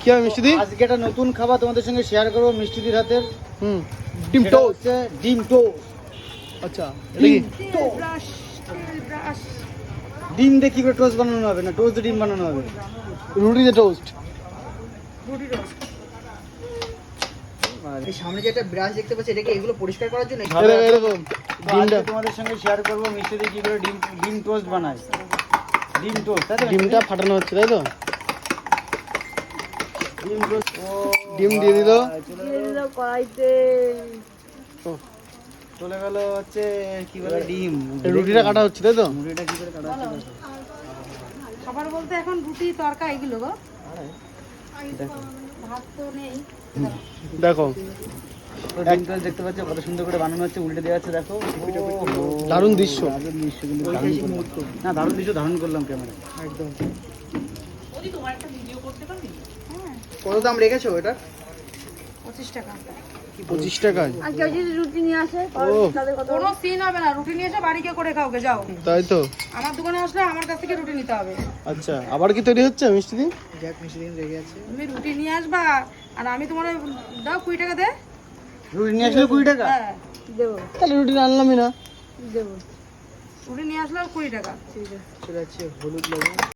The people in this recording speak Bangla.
কি হবে মিষ্টি দি? আজকে একটা নতুন খাবার তোমাদের সঙ্গে শেয়ার করব মিষ্টিদির হাতের। হুম। ডিম সেটা টোস্ট ডিম টোস্ট। আচ্ছা ডিম দিয়ে কি করে টোস্ট বানানো হবে না? টোস্ট ডিম বানানো হবে। রুটিতে টোস্ট। এই সামনে যে একটা ব্রাশ দেখতে পাচ্ছি এটাকে এগুলো পরিষ্কার করার জন্য এরকম এরকম ডিমটা। তোমাদের সঙ্গে শেয়ার করব মিষ্টি দিয়ে কি করে ডিম ডিম টোস্ট বানায়। ডিম টোস্ট তাই তো? ডিমটা ফাটানো হচ্ছে তাই তো? ডিম দিয়ে দিল। কড়াইতে। চলে গেল হচ্ছে কি বলে ডিম। রুটিটা কাটা হচ্ছে তাই তো? মুড়িটা কি করে কাটা হচ্ছে দেখো। খাবার বলতে এখন রুটি তরকা এগুলো গো। ভাত তো নেই। দেখো। দেখতে পাচ্ছ কত সুন্দর করে বানানো হচ্ছে উল্টে দেওয়া আছে দেখো। দারুণ দৃশ্য। দারুণ দৃশ্য কিন্তু না দারুণ দৃশ্য ধারণ করলাম ক্যামেরা একদম। কত দাম রেখেছো এটা? পঁচিশ টাকা। পঁচিশ টাকায়। আর কেউ যদি রুটি নিয়ে আসে কোনো সিন হবে না রুটি নিয়ে এসে বাড়িকে করে খাওকে যাও। তাই তো? আমার দোকানে আসলে আমার কাছ থেকে রুটি নিতে হবে। আচ্ছা আবার কি তৈরি হচ্ছে মিষ্টি দি যাক মিষ্টি দিন রেখে আছে। তুমি রুটি নিয়ে আসবা আর আমি তোমার দাও কুড়ি টাকা দে। রুটি নিয়ে আসলে কুড়ি টাকা? হ্যাঁ। দেবো। তাহলে রুটি আনলামই না। দেবো। রুটি নিয়ে আসলে কুড়ি টাকা। ঠিক আছে। চলে যাচ্ছে হলুদ লবণ।